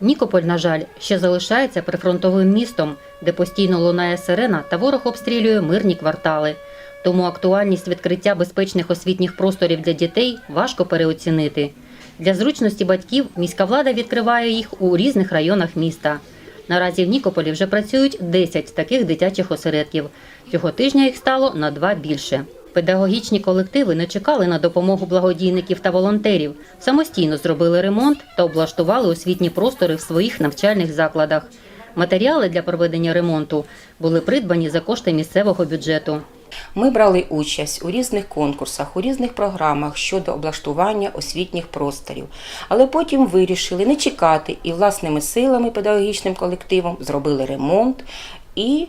Нікополь, на жаль, ще залишається прифронтовим містом, де постійно лунає сирена та ворог обстрілює мирні квартали. Тому актуальність відкриття безпечних освітніх просторів для дітей важко переоцінити. Для зручності батьків міська влада відкриває їх у різних районах міста. Наразі в Нікополі вже працюють 10 таких дитячих осередків. Цього тижня їх стало на два більше. Педагогічні колективи не чекали на допомогу благодійників та волонтерів, самостійно зробили ремонт та облаштували освітні простори в своїх навчальних закладах. Матеріали для проведення ремонту були придбані за кошти місцевого бюджету. Ми брали участь у різних конкурсах, у різних програмах щодо облаштування освітніх просторів, але потім вирішили не чекати і власними силами педагогічним колективом зробили ремонт і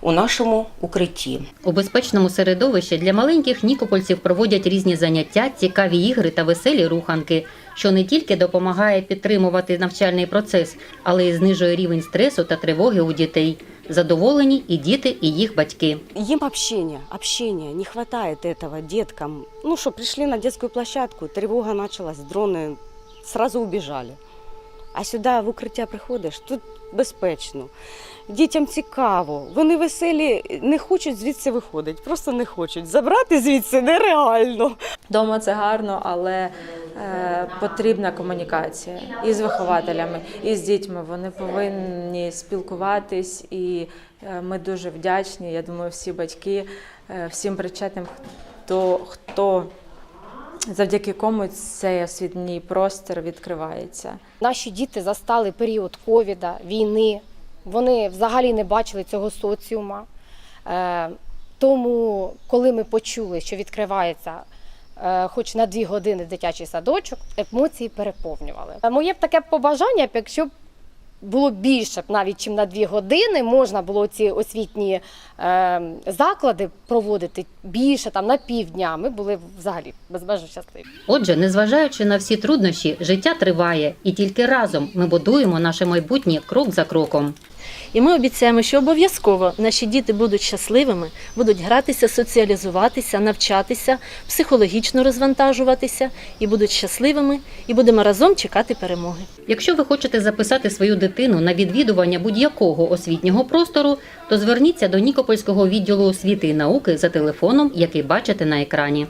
у нашому укритті. У безпечному середовищі для маленьких нікопольців проводять різні заняття, цікаві ігри та веселі руханки, що не тільки допомагає підтримувати навчальний процес, але й знижує рівень стресу та тривоги у дітей. Задоволені і діти, і їх батьки. Им общение, общение, не хватает этого деткам. Ну что, пришли на детскую площадку, тревога началась, дроны сразу убежали. А сюди в укриття приходиш, тут безпечно. Дітям цікаво, вони веселі, не хочуть звідси виходити, просто не хочуть. Забрати звідси нереально. Дома це гарно, але е, потрібна комунікація і з вихователями, і з дітьми. Вони повинні спілкуватись, і е, ми дуже вдячні. Я думаю, всі батьки, е, всім причетним, хто, хто завдяки кому цей освітній простір відкривається. Наші діти застали період ковіда, війни. Вони взагалі не бачили цього соціума. Е, Тому, коли ми почули, що відкривається е, хоч на дві години дитячий садочок, емоції переповнювали. Е, Моє б таке побажання, якщо б було більше, навіть чим на дві години, можна було ці освітні е, заклади проводити більше, там на півдня. Ми були взагалі безмежно щасливі. Отже, незважаючи на всі труднощі, життя триває, і тільки разом ми будуємо наше майбутнє крок за кроком. І ми обіцяємо, що обов'язково наші діти будуть щасливими, будуть гратися, соціалізуватися, навчатися, психологічно розвантажуватися і будуть щасливими, і будемо разом чекати перемоги. Якщо ви хочете записати свою дитину на відвідування будь-якого освітнього простору, то зверніться до Нікопольського відділу освіти і науки за телефоном, який бачите на екрані.